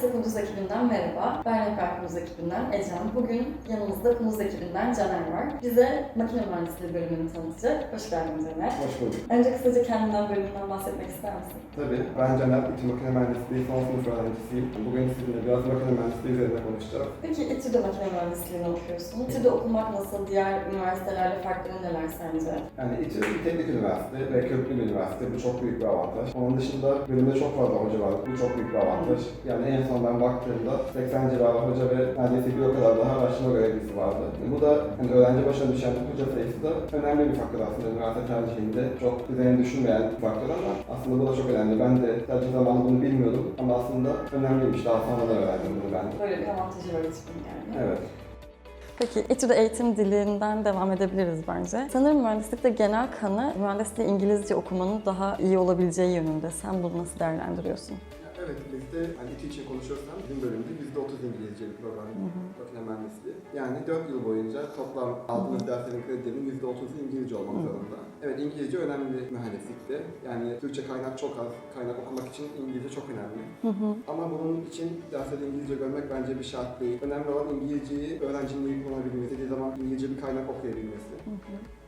Herkese Kunduz ekibinden merhaba. Ben Rehber Kunduz ekibinden Ecem. Bugün yanımızda Kunduz ekibinden Caner var. Bize makine mühendisliği bölümünü tanıtacak. Hoş geldin Caner. Hoş bulduk. Önce kısaca kendinden bölümünden bahsetmek ister misin? Tabii. Ben Caner, İTÜ Makine Mühendisliği son sınıf öğrencisiyim. Bugün sizinle biraz makine mühendisliği üzerine konuşacağız. Peki İTÜ'de makine mühendisliğini okuyorsun. İTÜ'de okumak nasıl? Diğer üniversitelerle farkları neler sence? Yani İTÜ bir teknik üniversite ve köklü bir üniversite. Bu çok büyük bir avantaj. Onun dışında bölümde çok fazla hoca var. Bu çok büyük bir avantaj. Yani en son ben baktığımda 80 civarı hoca ve neredeyse bir o kadar daha araştırma görevlisi vardı. Bu da hani öğrenci başına düşen hoca sayısı da önemli bir faktör aslında üniversite tercihinde. Çok üzerine düşünmeyen bir faktör ama aslında bu da çok önemli. Ben de tercih zamanında bunu bilmiyordum ama aslında önemliymiş. Daha sonra da öğrendim bunu ben de. Böyle bir avantajı var İTÜ'nün yani. Evet. Peki İTÜ'de eğitim dilinden devam edebiliriz bence. Sanırım mühendislikte genel kanı mühendisliği İngilizce okumanın daha iyi olabileceği yönünde. Sen bunu nasıl değerlendiriyorsun? Evet, bizde hani İTÜ için konuşuyorsam bizim bölümde %30 İngilizce bir program, makine mühendisliği. Yani 4 yıl boyunca toplam aldığımız derslerin kredilerinin %30'u İngilizce olmak zorunda. Evet, İngilizce önemli mühendislikte. Yani Türkçe kaynak çok az, kaynak okumak için İngilizce çok önemli. Ama bunun için derslerde İngilizce görmek bence bir şart değil. Önemli olan İngilizceyi öğrencinin iyi kullanabilmesi, istediği zaman İngilizce bir kaynak okuyabilmesi.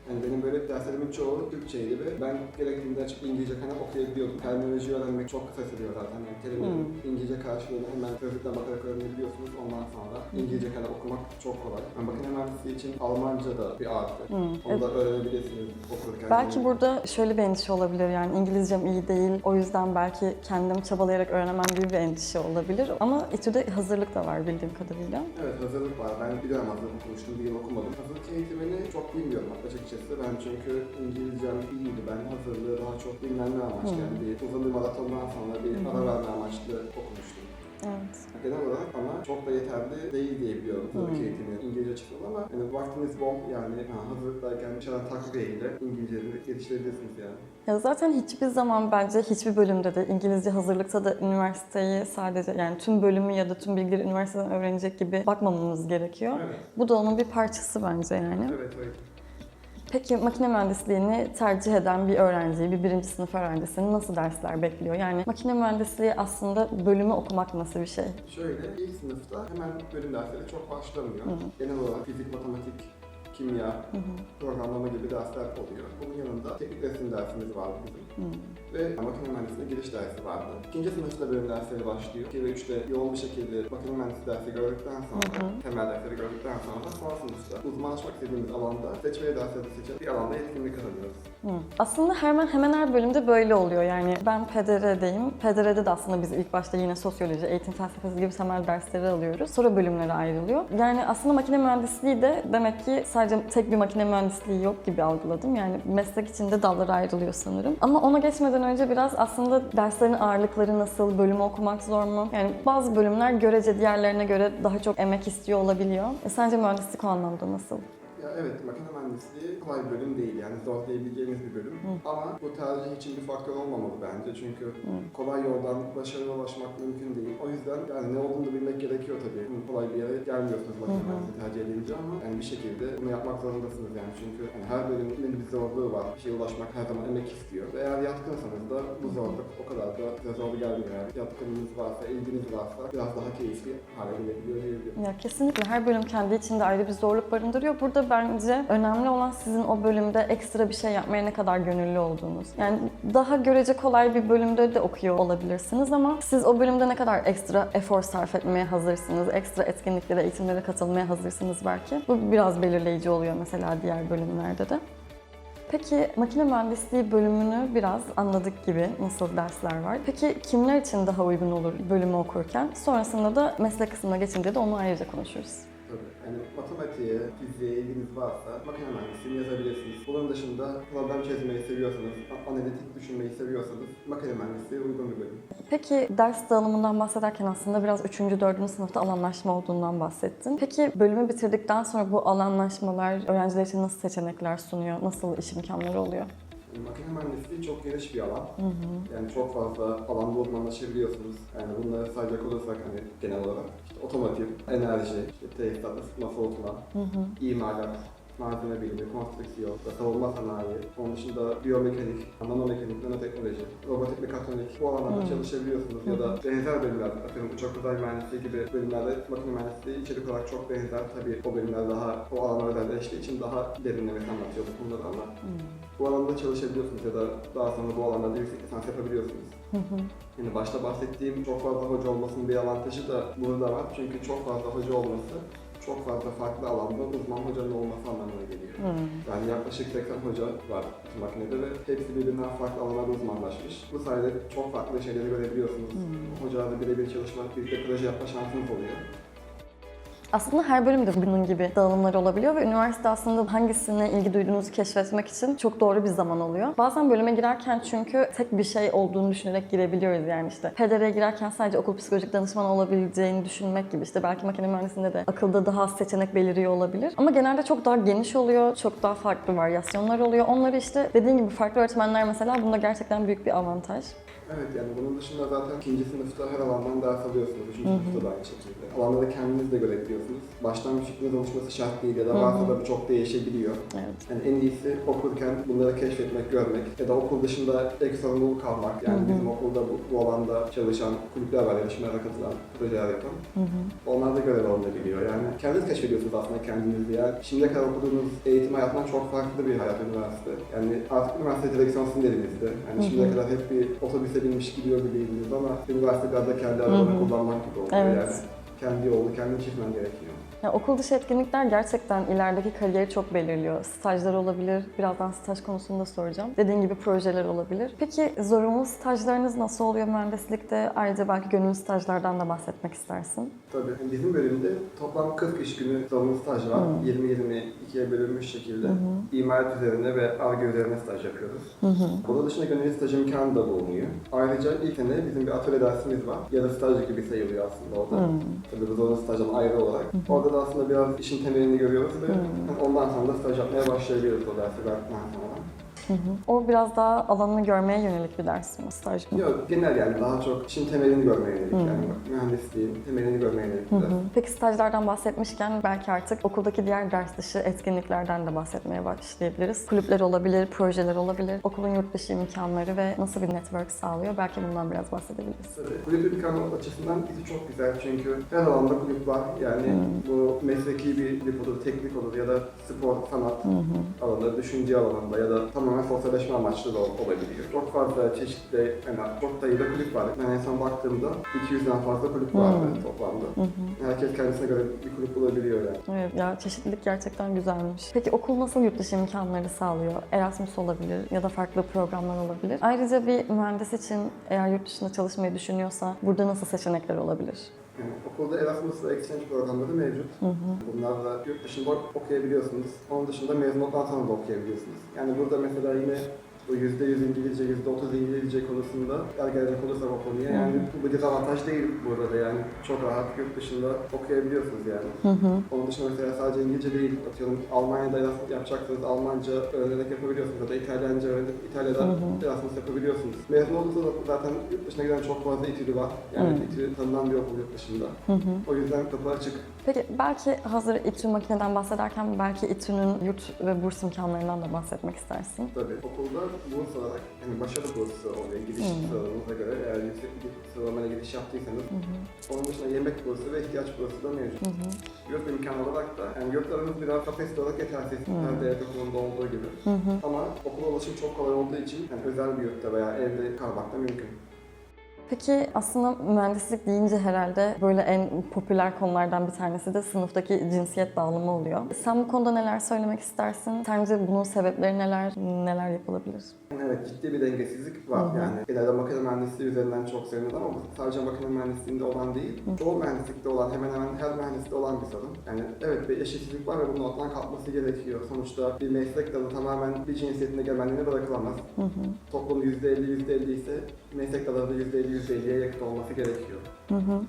Yani benim böyle derslerimin çoğu Türkçeydi ve ben gerektiğinde açıp İngilizce kaynak okuyabiliyordum. Terminoloji öğrenmek çok kısa sürüyor zaten. Yani kelimenin İngilizce karşılığını hemen sözlükten bakarak öğrenebiliyorsunuz. Ondan sonra İngilizce kaynak okumak çok kolay. Yani makine mühendisliği için Almanca da bir artı. Onu da öğrenebilirsiniz okurken. Belki burada şöyle bir endişe olabilir yani İngilizcem iyi değil o yüzden belki kendim çabalayarak öğrenemem gibi bir endişe olabilir. Ama İTÜ'de hazırlık da var bildiğim kadarıyla. Evet hazırlık var. Ben biliyorum hazırlık okumuştum, bir yıl okumadım. Hazırlık eğitimini çok bilmiyorum açıkçası. Ben çünkü İngilizcem iyiydi. Ben hazırlığı daha çok dinlenme amaçlı. Yani bir uzun bir maratondan sonra bir ara verme amaçlı okumuştum. Evet. Genel olarak ama çok da yeterli değil diye biliyorum hazırlık eğitimi İngilizce açısından ama yani vaktiniz bol yani ha, hazırlıktayken bir şeyler takviyeyle İngilizceyi geliştirebilirsiniz yani. Ya zaten hiçbir zaman bence hiçbir bölümde de İngilizce hazırlıkta da üniversiteyi sadece yani tüm bölümü ya da tüm bilgileri üniversiteden öğrenecek gibi bakmamamız gerekiyor. Evet. Bu da onun bir parçası bence yani. Evet, evet. Peki makine mühendisliğini tercih eden bir öğrenciyi, bir birinci sınıf öğrencisini nasıl dersler bekliyor? Yani makine mühendisliği aslında bölümü okumak nasıl bir şey? Şöyle ilk sınıfta hemen bölüm dersleri çok başlamıyor. Genel olarak fizik, matematik, kimya, programlama gibi dersler oluyor. Bunun yanında teknik resim dersimiz vardı bizim. Ve makine mühendisliğine giriş dersi vardı. İkinci sınıfta bölüm dersleri başlıyor. 2 ve 3'te yoğun bir şekilde makine mühendisliği dersi gördükten sonra, temel dersleri gördükten sonra son sınıfta uzmanlaşmak istediğimiz alanda seçmeli dersleri seçip bir alanda yetkinlik kazanıyoruz. Hı. Aslında hemen hemen her bölümde böyle oluyor. Yani ben PDR'deyim. PDR'de de aslında biz ilk başta yine sosyoloji, eğitim felsefesi gibi temel dersleri alıyoruz. Sonra bölümlere ayrılıyor. Yani aslında makine mühendisliği de demek ki sadece tek bir makine mühendisliği yok gibi algıladım. Yani meslek içinde dallara ayrılıyor sanırım. Ama ona geçmeden önce biraz aslında derslerin ağırlıkları nasıl, bölümü okumak zor mu? Yani bazı bölümler görece diğerlerine göre daha çok emek istiyor olabiliyor. E, sence mühendislik o anlamda nasıl? Evet, makine mühendisliği kolay bir bölüm değil yani zor diyebileceğimiz bir bölüm. Ama bu tercih için bir faktör olmamalı bence çünkü kolay yoldan başarıya ulaşmak mümkün değil. O yüzden yani ne olduğunu da bilmek gerekiyor tabii. Bunu kolay bir yere gelmiyorsunuz makine mühendisliği tercih edince ama yani bir şekilde bunu yapmak zorundasınız yani çünkü yani her bölümün bir zorluğu var. Bir şeye ulaşmak her zaman emek istiyor. Ve eğer yatkınsanız da bu zorluk o kadar da size zor gelmiyor yani. Yatkınlığınız varsa, ilginiz varsa biraz daha keyifli hale gelebiliyor diyebilirim. Ya kesinlikle her bölüm kendi içinde ayrı bir zorluk barındırıyor. Burada bence önemli olan sizin o bölümde ekstra bir şey yapmaya ne kadar gönüllü olduğunuz. Yani daha görece kolay bir bölümde de okuyor olabilirsiniz ama siz o bölümde ne kadar ekstra efor sarf etmeye hazırsınız, ekstra etkinliklere, eğitimlere katılmaya hazırsınız belki. Bu biraz belirleyici oluyor mesela diğer bölümlerde de. Peki makine mühendisliği bölümünü biraz anladık gibi nasıl dersler var. Peki kimler için daha uygun olur bölümü okurken? Sonrasında da meslek kısmına geçince de onu ayrıca konuşuruz. Tabii. Yani matematiğe, fiziğe ilginiz varsa makine mühendisliğini yazabilirsiniz. Bunun dışında problem çözmeyi seviyorsanız, analitik düşünmeyi seviyorsanız makine mühendisliği uygun bir bölüm. Peki ders dağılımından bahsederken aslında biraz 3. 4. sınıfta alanlaşma olduğundan bahsettin. Peki bölümü bitirdikten sonra bu alanlaşmalar öğrenciler için nasıl seçenekler sunuyor? Nasıl iş imkanları oluyor? Makine mühendisliği çok geniş bir alan. Yani çok fazla alanda uzmanlaşabiliyorsunuz. Yani bunları sayacak olursak hani genel olarak işte otomotiv, enerji, işte tesisat, ısıtma, soğutma, imalat, malzeme bilimi, konstrüksiyon, savunma sanayi, onun dışında biyomekanik, nanomekanik, nanoteknoloji, robotik mekatronik bu alanlarda Hmm. çalışabiliyorsunuz ya da benzer bölümler, atıyorum uçak uzay mühendisliği gibi bölümlerde makine mühendisliği içerik olarak çok benzer. Tabii o bölümler daha o alana özelleştiği için daha derinlemesi anlatıyor bu konuları ama bu alanda çalışabiliyorsunuz ya da daha sonra bu alanlarda yüksek lisans yapabiliyorsunuz. Yani başta bahsettiğim çok fazla hoca olmasının bir avantajı da burada var. Çünkü çok fazla hoca olması çok fazla farklı alanda uzman hocanın olması anlamına geliyor. Yani yaklaşık 80 hoca var makinede ve hepsi birbirinden farklı alanlarda uzmanlaşmış. Bu sayede çok farklı şeyleri görebiliyorsunuz. Hocalarla birebir çalışmak, birlikte proje yapma şansınız oluyor. Aslında her bölümde bunun gibi dağılımlar olabiliyor ve üniversite aslında hangisine ilgi duyduğunuzu keşfetmek için çok doğru bir zaman oluyor. Bazen bölüme girerken çünkü tek bir şey olduğunu düşünerek girebiliyoruz yani işte. PDR'ye girerken sadece okul psikolojik danışman olabileceğini düşünmek gibi işte belki makine mühendisliğinde de akılda daha az seçenek beliriyor olabilir. Ama genelde çok daha geniş oluyor, çok daha farklı varyasyonlar oluyor. Onları işte dediğin gibi farklı öğretmenler mesela bunda gerçekten büyük bir avantaj. Evet yani bunun dışında zaten ikinci sınıfta her alandan ders alıyorsunuz. Üçüncü sınıfta da aynı şekilde. Alanları kendiniz de görebiliyorsunuz. Baştan bir fikriniz oluşması şart değil ya da varsa da bu çok değişebiliyor. Evet. Yani en iyisi okurken bunları keşfetmek, görmek ya da okul dışında ek sorumluluk almak. Yani bizim okulda bu, bu alanda çalışan kulüpler var, yarışmalara katılan, projeler yapan. Onlar da görev alınabiliyor. Yani kendiniz keşfediyorsunuz aslında kendinizi. Yani şimdiye kadar okuduğunuz eğitim hayatından çok farklı bir hayat üniversite. Yani artık üniversite direksiyon sizin elinizde. Yani şimdiye kadar hep bir otobüse binmiş gidiyor gibiydiniz ama üniversite biraz da kendi arabanı kullanmak gibi oluyor. Evet. Yani kendi yolunu kendin çizmen gerekiyor. Ya okul dışı etkinlikler gerçekten ilerideki kariyeri çok belirliyor. Stajlar olabilir, birazdan staj konusunu da soracağım. Dediğin gibi projeler olabilir. Peki zorunlu stajlarınız nasıl oluyor mühendislikte? Ayrıca belki gönüllü stajlardan da bahsetmek istersin. Tabii. Yani Bizim bölümde toplam 40 iş günü zorunlu staj var. 20-22'ye bölünmüş şekilde imalat üzerine ve ARGE üzerine staj yapıyoruz. Bunun dışında gönüllü staj imkanı da bulunuyor. Ayrıca ilk sene bizim bir atölye dersimiz var. Ya da staj gibi sayılıyor aslında orada. Tabii bu zorunlu stajdan ayrı olarak. Orada da aslında biraz işin temelini görüyoruz ve ondan sonra da staj yapmaya başlayabiliyoruz o dersi verdikten sonra. O biraz daha alanını görmeye yönelik bir ders mi, staj mı? Yok genel yani daha çok işin temelini görmeye yönelik yani mühendisliğin temelini görmeye yönelik bir ders. Peki stajlardan bahsetmişken belki artık okuldaki diğer ders dışı etkinliklerden de bahsetmeye başlayabiliriz. Kulüpler olabilir, projeler olabilir, okulun yurt dışı imkanları ve nasıl bir network sağlıyor belki bundan biraz bahsedebiliriz. Tabii. Kulüp imkanı açısından bizi çok güzel çünkü her alanda kulüp var. Yani bu mesleki bir kulüp olur, teknik olur ya da spor, sanat alanında, düşünce alanında ya da tamamen sosyalleşme amaçlı da ol- olabiliyor. Çok fazla çeşitli, yani çok sayıda kulüp var. Ben en son baktığımda 200'den fazla kulüp vardı toplamda. Herkes kendisine göre bir kulüp bulabiliyor yani. Evet ya çeşitlilik gerçekten güzelmiş. Peki okul nasıl yurt dışı imkanları sağlıyor? Erasmus olabilir ya da farklı programlar olabilir. Ayrıca bir mühendis için eğer yurt dışında çalışmayı düşünüyorsa burada nasıl seçenekler olabilir? Yani okulda Erasmus ve Exchange programları mevcut. Bunlarla yurt dışında okuyabiliyorsunuz. Onun dışında mezun olduktan sonra da okuyabiliyorsunuz. Yani burada mesela yine bu %100 İngilizce, %30 İngilizce konusunda eğer gelecek olursak o konuya yani bu bir dezavantaj değil burada da yani çok rahat yurt dışında okuyabiliyorsunuz yani. Onun dışında mesela sadece İngilizce değil, atıyorum Almanya'da Erasmus yapacaksınız, Almanca öğrenerek yapabiliyorsunuz ya da İtalyanca öğrenip İtalya'da Erasmus yapabiliyorsunuz. Mezun da zaten yurt dışına giden çok fazla İTÜ'lü var. Yani İTÜ tanınan bir okul yurt dışında. O yüzden kapı açık. Peki belki hazır İTÜ makineden bahsederken belki İTÜ'nün yurt ve burs imkanlarından da bahsetmek istersin. Tabii okulda burs olarak yani başarı bursu oluyor giriş sıralamanıza göre eğer yüksek bir sıralamayla giriş yaptıysanız. Onun dışında yemek bursu ve ihtiyaç bursu da mevcut. Yurt imkanı olarak da yani yurtlarımız biraz kapasite olarak yetersiz. Her devlet okulunda olduğu gibi. Ama okula ulaşım çok kolay olduğu için yani özel bir yurtta veya evde kalmak da mümkün. Peki aslında mühendislik deyince herhalde böyle en popüler konulardan bir tanesi de sınıftaki cinsiyet dağılımı oluyor. Sen bu konuda neler söylemek istersin? Sence bunun sebepleri neler, neler yapılabilir? Evet ciddi bir dengesizlik var yani. Genelde makine mühendisliği üzerinden çok söylenir ama sadece makine mühendisliğinde olan değil. Çoğu mühendislikte olan, hemen hemen her mühendislikte olan bir sorun. Yani evet bir eşitsizlik var ve bunun ortadan kalkması gerekiyor. Sonuçta bir meslek dalı tamamen bir cinsiyetin egemenliğine bırakılamaz. Toplum %50 %50 ise meslek dalları da %50 %50'ye yakın olması gerekiyor.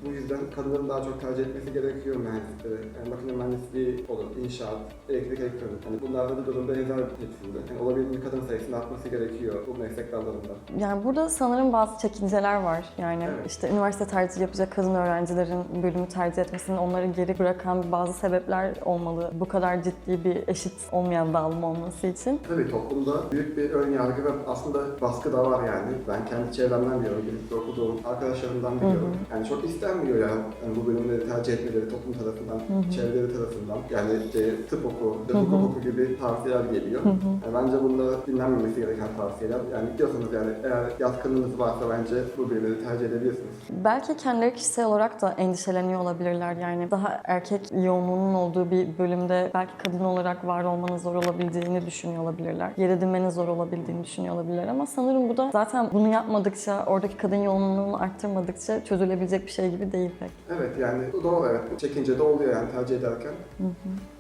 Bu yüzden kadınların daha çok tercih etmesi gerekiyor mühendislikleri. Yani makine mühendisliği olur, inşaat, elektrik elektronik. Yani bunlarda da durum benzer hepsinde. Yani olabildiğince kadın sayısının artması gerekiyor bu meslek dallarında. Yani burada sanırım bazı çekinceler var. Yani Evet. işte üniversite tercih yapacak kadın öğrencilerin bölümü tercih etmesinin onları geri bırakan bazı sebepler olmalı. Bu kadar ciddi bir eşit olmayan dağılım olması için. Tabii toplumda büyük bir ön yargı ve aslında baskı da var yani. Ben kendi çevremden biliyorum, birlikte okuduğum arkadaşlarımdan biliyorum. Yani çok istenmiyor yani, yani bu bölümleri tercih etmeleri toplum tarafından, çevreleri tarafından. Yani işte tıp oku, tıp oku gibi tavsiyeler geliyor. Yani bence bunda dinlenmemesi gereken tavsiyeler. Yani biliyorsunuz yani eğer yatkınlığınız varsa bence bu bölümleri tercih edebilirsiniz. Belki kendileri kişisel olarak da endişeleniyor olabilirler. Yani daha erkek yoğunluğunun olduğu bir bölümde belki kadın olarak var olmanın zor olabileceğini düşünüyor olabilirler. Yer edinmenin zor olabildiğini düşünüyor olabilirler ama sanırım bu da zaten bunu yapmadıkça, oradaki kadın yoğunluğunu arttırmadıkça çözülebilecek bir şey gibi değil pek. Evet yani doğru evet. Çekince de oluyor yani tercih ederken.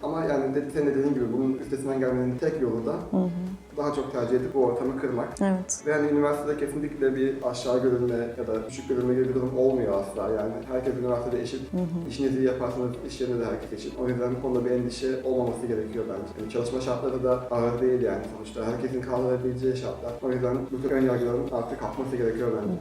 Ama yani de, senin de dediğin gibi bunun üstesinden gelmenin tek yolu da daha çok tercih edip bu ortamı kırmak. Evet. Ve yani üniversitede kesinlikle bir aşağı görülme ya da düşük görülme gibi bir durum olmuyor asla yani. Herkes üniversitede eşit. İşinizi iyi yaparsanız iş yerinde de herkes eşit. O yüzden bu konuda bir endişe olmaması gerekiyor bence. Yani çalışma şartları da ağır değil yani sonuçta. Herkesin kaldırabileceği şartlar. O yüzden bu tür ön yargıların artık kalkması gerekiyor bence.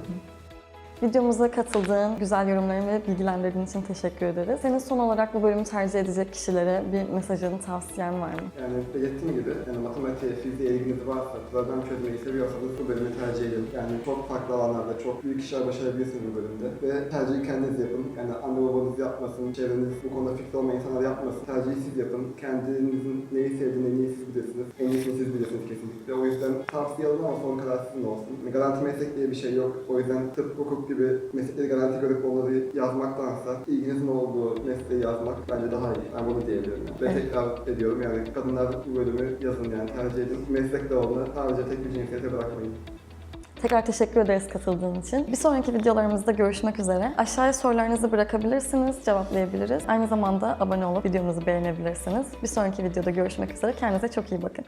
Videomuza katıldığın, güzel yorumların ve bilgilendirdiğin için teşekkür ederiz. Senin son olarak bu bölümü tercih edecek kişilere bir mesajın, tavsiyen var mı? Yani belirttiğim gibi yani matematiğe, fiziğe ilginiz varsa, problem çözmeyi seviyorsanız bu bölümü tercih edin. Yani çok farklı alanlarda çok büyük işler başarabilirsiniz bu bölümde. Ve tercihi kendiniz yapın. Yani anne babanız yapmasın, çevreniz bu konuda fikri olmayan insanlar yapmasın. Tercihi siz yapın. Kendinizin neyi sevdiğini en iyi siz bilirsiniz. En iyisini siz bilirsiniz kesinlikle. O yüzden tavsiye alın ama son karar sizin olsun. Garanti meslek diye bir şey yok. O yüzden tıp, hukuk gibi meslekleri garanti görüp onları yazmaktansa ilginizin olduğu mesleği yazmak bence daha iyi. Ben bunu diyebilirim. Ve Evet. tekrar ediyorum yani kadınlar bu bölümü yazın yani tercih edin. Meslek dalını sadece tek bir cinsiyete bırakmayın. Tekrar teşekkür ederiz katıldığın için. Bir sonraki videolarımızda görüşmek üzere. Aşağıya sorularınızı bırakabilirsiniz, cevaplayabiliriz. Aynı zamanda abone olup videomuzu beğenebilirsiniz. Bir sonraki videoda görüşmek üzere. Kendinize çok iyi bakın.